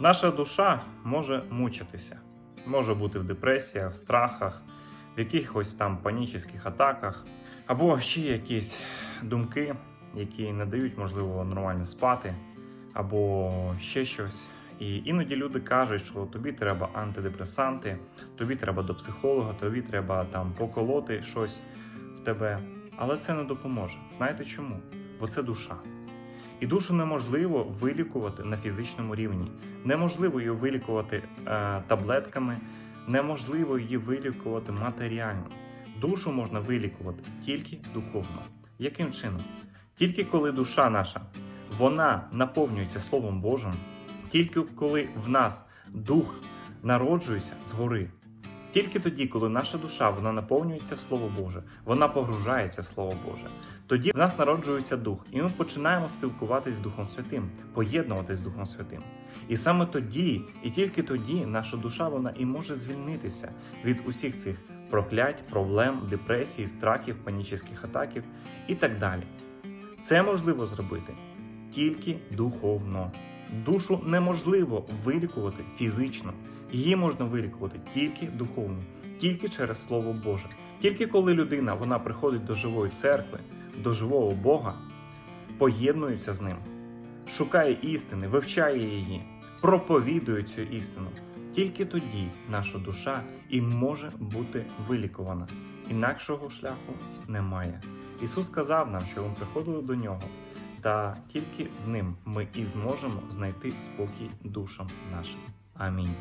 Наша душа може мучитися, може бути в депресіях, в страхах, в якихось там панічних атаках, або ще якісь думки, які не дають можливо нормально спати, або ще щось. І іноді люди кажуть, що тобі треба антидепресанти, тобі треба до психолога, тобі треба там поколоти щось в тебе. Але це не допоможе. Знаєте чому? Бо це душа. І душу неможливо вилікувати на фізичному рівні. Неможливо її вилікувати е, таблетками, неможливо її вилікувати матеріально. Душу можна вилікувати тільки духовно. Яким чином? Тільки коли душа наша вона наповнюється Словом Божим, тільки коли в нас дух народжується згори. Тільки тоді, коли наша душа вона наповнюється в Слово Боже, вона погружається в Слово Боже. Тоді в нас народжується дух, і ми починаємо спілкуватись з Духом Святим, поєднуватись з Духом Святим. І саме тоді, і тільки тоді, наша душа вона і може звільнитися від усіх цих проклять, проблем, депресій, страхів, панічних атаків і так далі. Це можливо зробити тільки духовно. Душу неможливо вилікувати фізично. Її можна вилікувати тільки духовно, тільки через Слово Боже. Тільки коли людина вона приходить до живої церкви, до живого Бога, поєднується з ним, шукає істини, вивчає її, проповідує цю істину. Тільки тоді наша душа і може бути вилікувана. Інакшого шляху немає. Ісус сказав нам, що ми приходили до нього, та тільки з ним ми і зможемо знайти спокій душам нашим. Амінь.